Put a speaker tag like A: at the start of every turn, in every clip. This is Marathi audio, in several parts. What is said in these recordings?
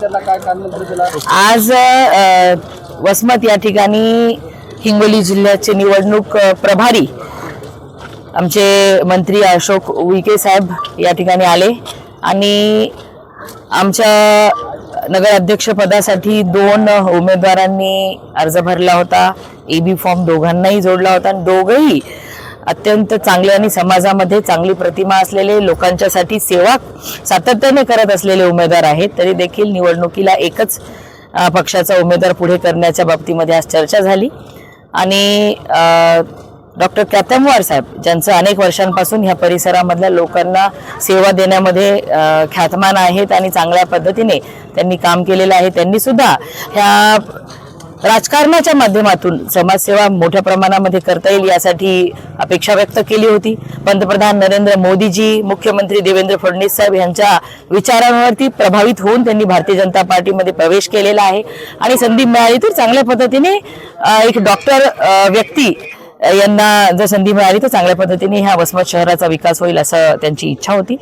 A: काय
B: आज अ, वसमत या ठिकाणी हिंगोली जिल्ह्याचे निवडणूक अ, प्रभारी आमचे मंत्री अशोक उईके साहेब या ठिकाणी आले आणि आमच्या नगराध्यक्षपदासाठी दोन उमेदवारांनी अर्ज भरला होता. ए बी फॉर्म दोघांनाही जोडला होता आणि दोघंही अत्यंत चांगले आणि समाजामध्ये चांगली प्रतिमा असलेले लोकांच्यासाठी सेवा सातत्याने करत असलेले उमेदवार आहेत. तरी देखील निवडणुकीला एकच पक्षाचा उमेदवार पुढे करण्याच्या बाबतीमध्ये आज चर्चा झाली. आणि डॉक्टर कॅतमवार साहेब ज्यांचं अनेक वर्षांपासून ह्या परिसरामधल्या लोकांना सेवा देण्यामध्ये ख्यातमान आहेत आणि चांगल्या पद्धतीने त्यांनी काम केलेलं आहे त्यांनी सुद्धा ह्या राजकारणाच्या माध्यमातून समाजसेवा मोठ्या प्रमाणामध्ये करता येईल यासाठी अपेक्षा व्यक्त केली होती. पंतप्रधान नरेंद्र मोदीजी मुख्यमंत्री देवेंद्र फडणवीस साहेब यांच्या विचारांवरती प्रभावित होऊन त्यांनी भारतीय जनता पार्टीमध्ये प्रवेश केलेला आहे. आणि संधी मिळाली तर चांगल्या पद्धतीने एक डॉक्टर व्यक्ती यांना जर संधी मिळाली तर चांगल्या पद्धतीने ह्या वसमत शहराचा विकास होईल असं त्यांची इच्छा होती.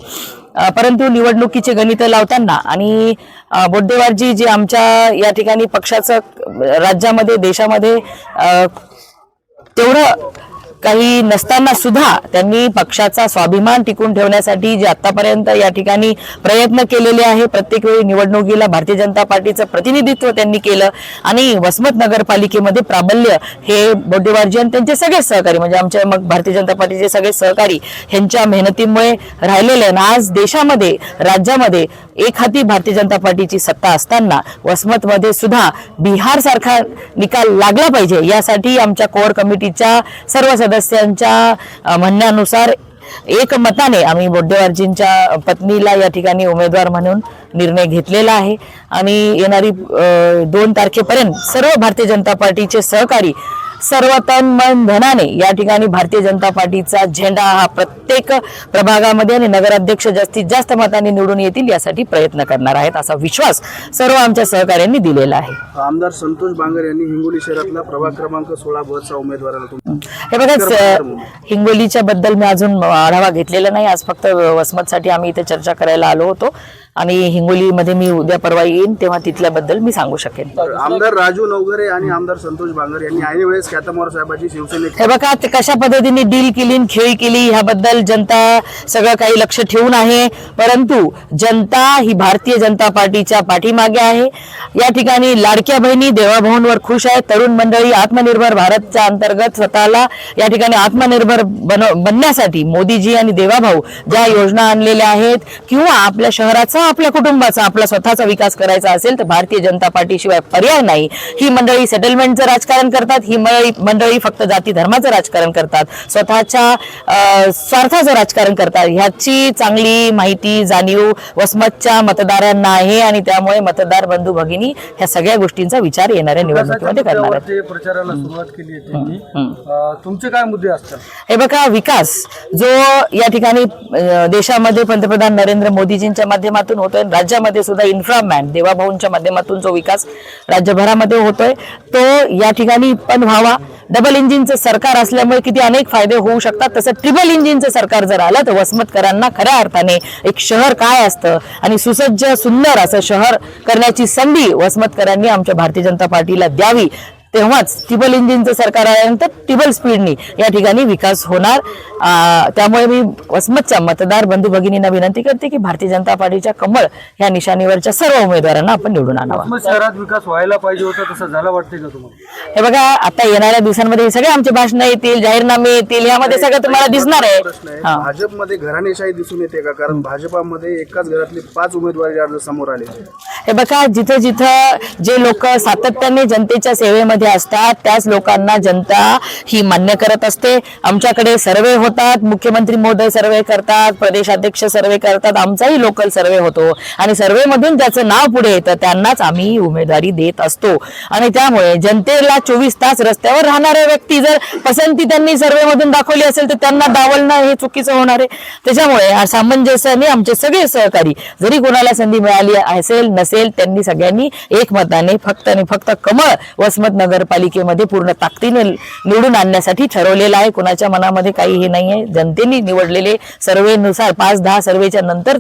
B: परंतु निवडणुकीचे गणित लावताना आणि बोड्डेवारजी जे आमच्या या ठिकाणी पक्षाचं राज्यामध्ये देशामध्ये तेवढं काही नसताना सुद्धा त्यांनी पक्षाचा स्वाभिमान टिकून ठेवण्यासाठी जे आतापर्यंत या ठिकाणी प्रयत्न केलेले आहे प्रत्येक वेळी निवडणुकीला भारतीय जनता पार्टीचं प्रतिनिधित्व त्यांनी केलं आणि वसमत नगरपालिकेमध्ये प्राबल्य हे बोडेवारजी आणि त्यांचे सगळे सहकारी म्हणजे आमच्या मग भारतीय जनता पार्टीचे सगळे सहकारी ह्यांच्या मेहनतीमुळे राहिलेले आहे. आणि आज देशामध्ये राज्यामध्ये एक हाती भारतीय जनता पार्टीची सत्ता असताना वसमतमध्ये सुद्धा बिहार सारखा निकाल लागला पाहिजे यासाठी आमच्या कोर कमिटीच्या सर्व सदस्यांच्या म्हणण्यानुसार एक मताने आम्ही बोड्डेवारजींच्या पत्नीला या ठिकाणी उमेदवार म्हणून निर्णय घेतलेला आहे. आणि येणारी दोन तारखेपर्यंत सर्व भारतीय जनता पार्टीचे सहकारी सर्व तन मन धनाने या ठिकाणी भारतीय जनता पार्टीचा झेंडा हा प्रत्येक प्रभागामध्ये आणि नगराध्यक्ष जास्तीत जास्त मतांनी निवडून येतील यासाठी प्रयत्न करणार आहेत असा विश्वास सर्व आमच्या सहकाऱ्यांनी दिलेला आहे.
A: आमदार संतोष बांगर यांनी हिंगोली शहरातला प्रभाग क्रमांक सोळा बचा उमेदवाराला तुम-
B: हे. बघा हिंगोलीच्या बद्दल मी अजून आढावा घेतलेला नाही. आज फक्त वसमतसाठी आम्ही इथे चर्चा करायला आलो होतो. आणि हिंगोलीमध्ये मी उद्या परवा येईन तेव्हा तिथल्याबद्दल मी सांगू शकेन.
A: आमदार राजू नवघरे आणि आमदार संतोष बांगर यांनी ऐन वेळेस ख्यातमार साहेबांची शिवसेनेत
B: हे बघा कशा पद्धतीने डील केली खेळी केली ह्याबद्दल जनता सगळं काही लक्ष ठेवून आहे. परंतु जनता ही भारतीय जनता पार्टीच्या पाठीमागे आहे. या ठिकाणी लाडक्या बहिणी देवाभाऊंवर खुश आहे तरुण मंडळी आत्मनिर्भर भारतच्या अंतर्गत स्वतःला या ठिकाणी आत्मनिर्भर बन बनण्यासाठी मोदीजी आणि देवाभाऊ ज्या योजना आणलेल्या आहेत किंवा आपल्या शहराचा आपल्या कुटुंबाचा आपला स्वतःचा विकास करायचा असेल तर भारतीय जनता पार्टीशिवाय पर्याय नाही. ही मंडळी सेटलमेंटचं राजकारण करतात ही मंडळी मंडळी फक्त जाती धर्माचं राजकारण करतात. स्वतःच्या स्वार्थाचं राजकारण करतात. ह्याची चांगली माहिती जाणीव वसमतच्या मतदारांना आहे आणि त्यामुळे मतदार बंधू भगिनी ह्या सगळ्या गोष्टींचा विचार येणाऱ्या निवडणुकीमध्ये करणार
A: तुमचे काय मुद्दे असतात?
B: हे बघा विकास जो या ठिकाणी देशामध्ये पंतप्रधान नरेंद्र मोदीजींच्या माध्यमातून होतोय. राज्यामध्ये सुद्धा इन्फ्रामॅन देवाभाऊंच्या माध्यमातून जो विकास राज्यभरामध्ये होतोय तो या ठिकाणी पण व्हावा. डबल इंजिनचं सरकार असल्यामुळे किती अनेक फायदे होऊ शकतात. तसं ट्रिपल इंजिनचं सरकार जर आलं तर वसमतकरांना खऱ्या अर्थाने एक शहर काय असतं? आणि सुसज्ज सुंदर असं शहर करण्याची संधी वसमतकरांनी आमच्या भारतीय जनता पार्टीला द्यावी. तेव्हाच टिबल इंजिनचं सरकार आल्यानंतर टिबल स्पीडनी या ठिकाणी विकास होणार. त्यामुळे मी वसमतच्या मतदार बंधू भगिनींना विनंती करते की भारतीय जनता पार्टीच्या कमळ या निशाणीवरच्या सर्व उमेदवारांना आपण निवडून आणावा.
A: शहरात विकास व्हायला पाहिजे होता तसं झालं वाटतंय का तुम्हाला?
B: हे बघा आता येणाऱ्या दिवसांमध्ये हे सगळे आमचे भाषणं येतील जाहीरनामे येतील यामध्ये सगळं तुम्हाला दिसणार आहे.
A: भाजपमध्ये घराणेशाही दिसून येते का? कारण भाजपामध्ये एकाच घरातले पाच उमेदवारी अर्ज समोर आले.
B: हे बघा जिथं जिथं जे लोक सातत्याने जनतेच्या सेवेमध्ये असतात. त्याच लोकांना जनता ही मान्य करत असते. आमच्याकडे सर्वे होतात. मुख्यमंत्री महोदय सर्वे करतात. प्रदेशाध्यक्ष सर्वे करतात. आमचाही लोकल सर्वे होतो. आणि सर्वे मधून नाव पुढे येतं त्यांनाच आम्ही उमेदवारी देत असतो. आणि त्यामुळे जनतेला चोवीस तास रस्त्यावर राहणाऱ्या व्यक्ती जर पसंती त्यांनी सर्वे मधून दाखवली असेल तर त्यांना डावलणं हे चुकीचं होणार आहे. त्याच्यामुळे सामंजस्याने आमचे सगळे सहकारी जरी कोणाला संधी मिळाली असेल नसेल त्यांनी सगळ्यांनी एकमताने फक्त आणि फक्त कमळ वसमत नगरपालिकेमध्ये पूर्ण ताकदीने निवडून आणण्यासाठी ठरवलेलं आहे. कोणाच्या मनामध्ये काही हे नाहीये. जनतेने निवडलेले सर्वेनुसार पाच दहा सर्वेच्या नंतर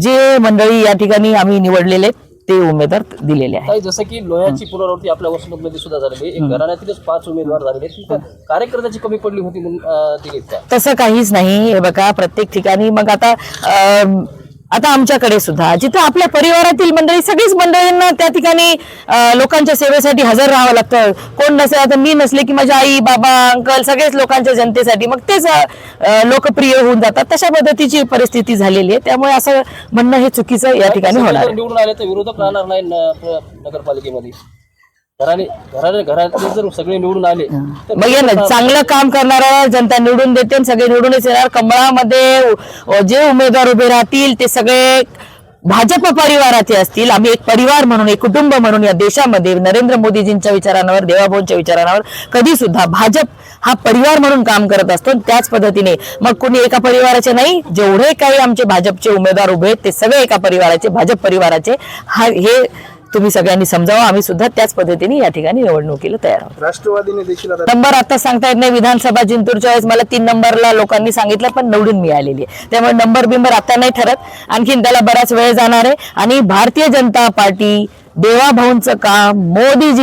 B: जे मंडळी या ठिकाणी आम्ही निवडलेले ते उमेदवार दिलेले आहेत.
C: काही जसं की लोह्याची पुनरावृत्ती आपल्या वसंतमध्ये सुद्धा झालेली आहे. घराण्यातीलच पाच उमेदवार झालेले कार्यकर्त्याची कमी पडली होती म्हणून
B: तसं काहीच नाही. हे बघा प्रत्येक ठिकाणी मग आता आता आमच्याकडे सुद्धा. जिथं आपल्या परिवारातील मंडळी सगळीच मंडळींना त्या ठिकाणी लोकांच्या सेवेसाठी हजर राहावं लागतं. कोण नसेल आता मी नसले की माझ्या आई बाबा अंकल सगळेच लोकांच्या जनतेसाठी मग तेच लोकप्रिय होऊन जातात. तशा पद्धतीची परिस्थिती झालेली आहे. त्यामुळे असं म्हणणं हे चुकीचं या ठिकाणी होणार.
C: निवडून आले तर विरोधक राहणार नाही नगरपालिकेमध्ये. घराने घराने घरातले जर सगळे निवडून आले
B: ये ना चांगलं काम करणाऱ्या जनता निवडून देते आणि सगळे निवडूनच येणार कमळामध्ये जे उमेदवार उभे राहतील ते सगळे भाजप परिवाराचे असतील. आम्ही एक परिवार म्हणून एक कुटुंब म्हणून या देशामध्ये नरेंद्र मोदीजींच्या विचारांवर देवाभाऊंच्या विचारांवर कधी सुद्धा भाजप हा परिवार म्हणून काम करत असतो त्याच पद्धतीने मग कोणी एका परिवाराचे नाही जेवढे काही आमचे भाजपचे उमेदवार उभे आहेत ते सगळे एका परिवाराचे भाजप परिवाराचे. हा हे तुम्ही सगळ्यांनी समजावं आम्ही सुद्धा त्याच पद्धतीने या ठिकाणी निवडणुकीला तयार आहोत.
A: राष्ट्रवादीने देखील
B: नंबर आता सांगता येत नाही. विधानसभा जिंतूरच्या वेळेस मला तीन नंबरला लोकांनी सांगितलं पण निवडून मिळालेली आहे. त्यामुळे नंबर बिंबर आता नाही ठरत. आणखीन त्याला बराच वेळ जाणार आहे. आणि भारतीय जनता पार्टी देवाभाऊंचं काम मोदीजी